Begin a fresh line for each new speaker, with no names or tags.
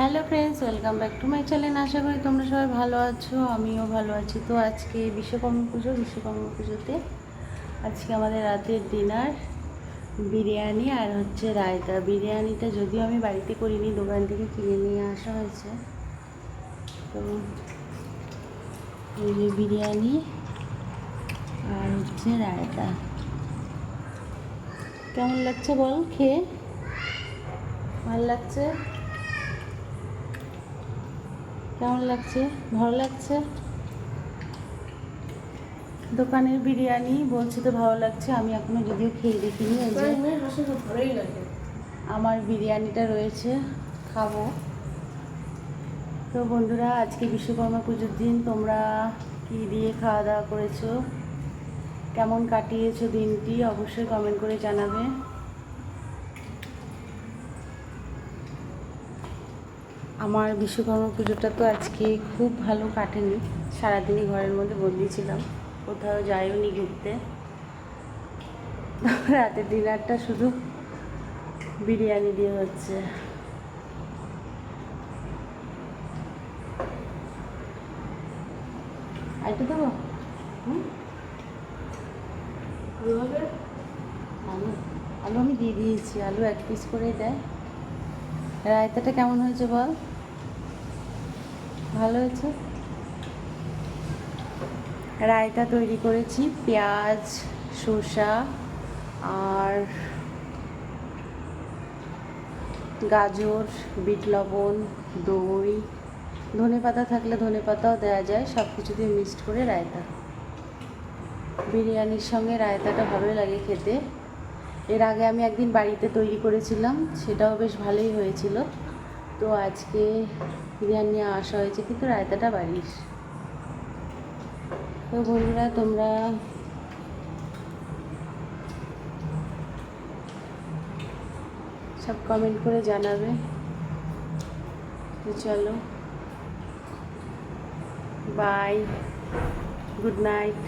Hello friends, welcome back to my channel. আশা করি তোমরা সবাই ভালো আছো, আমিও ভালো আছি। তো আজকে বিশ্বকর্মা পুজো, বিশ্বকর্মা পুজোতে আজকে আমাদের রাতের ডিনার, বিরিয়ানি আর হচ্ছে রায়তা। বিরিয়ানিটা যদিও আমি বাড়িতে করিনি, দোকান থেকে কিনে নিয়ে আসা হয়েছে। তো এই যে বিরিয়ানি আর হচ্ছে রায়তা। কেমন লাগছে বল খেয়ে? ভালো লাগছে? কেমন লাগছে? ভালো লাগছে? দোকানের বিরিয়ানি বলছে তো ভালো লাগছে, আমি এখনও যদিও খেয়ে দেখিনি। আমার বিরিয়ানিটা রয়েছে, খাব। তো বন্ধুরা, আজকে বিশ্বকর্মা পুজোর দিন, তোমরা কি দিয়ে খাওয়া দাওয়া করেছ? কেমন কাটিয়েছো দিনটি? অবশ্যই কমেন্ট করে জানাবে। আমার বিশ্বকর্মা পুজোটা তো আজকে খুব ভালো কাটেনি। সারাদিনই ঘরের মধ্যে বন্দি ছিলাম কোথাও যাইও নি ঘুরতে। রাতের ডিনারটা শুধু বিরিয়ানি দিয়ে হচ্ছে। আলু আলু। আমি দিয়ে দিয়েছি। আলু এক পিস করে দেয়। রায়তাটা কেমন হয়েছে বল? ভালো হয়েছে? রায়তা তৈরি করেছি, পেঁয়াজ, শসা আর গাজর, বিট লবণ, দই। ধনে পাতা থাকলে ধনে পাতাও দেওয়া যায় সব কিছু দিয়ে মিক্সড করে রায়তা। বিরিয়ানির সঙ্গে রায়তাটা ভালোই লাগে খেতে। এর আগে আমি একদিন বাড়িতে তৈরি করেছিলাম, সেটাও বেশ ভালোই হয়েছিল। তো আজকে বিরিয়ানি নিয়ে আসা হয়েছে, কিন্তু রায়তাটা বাড়ির। তো বন্ধুরা, তোমরা সব কমেন্ট করে জানাবে। চলো। Bye good night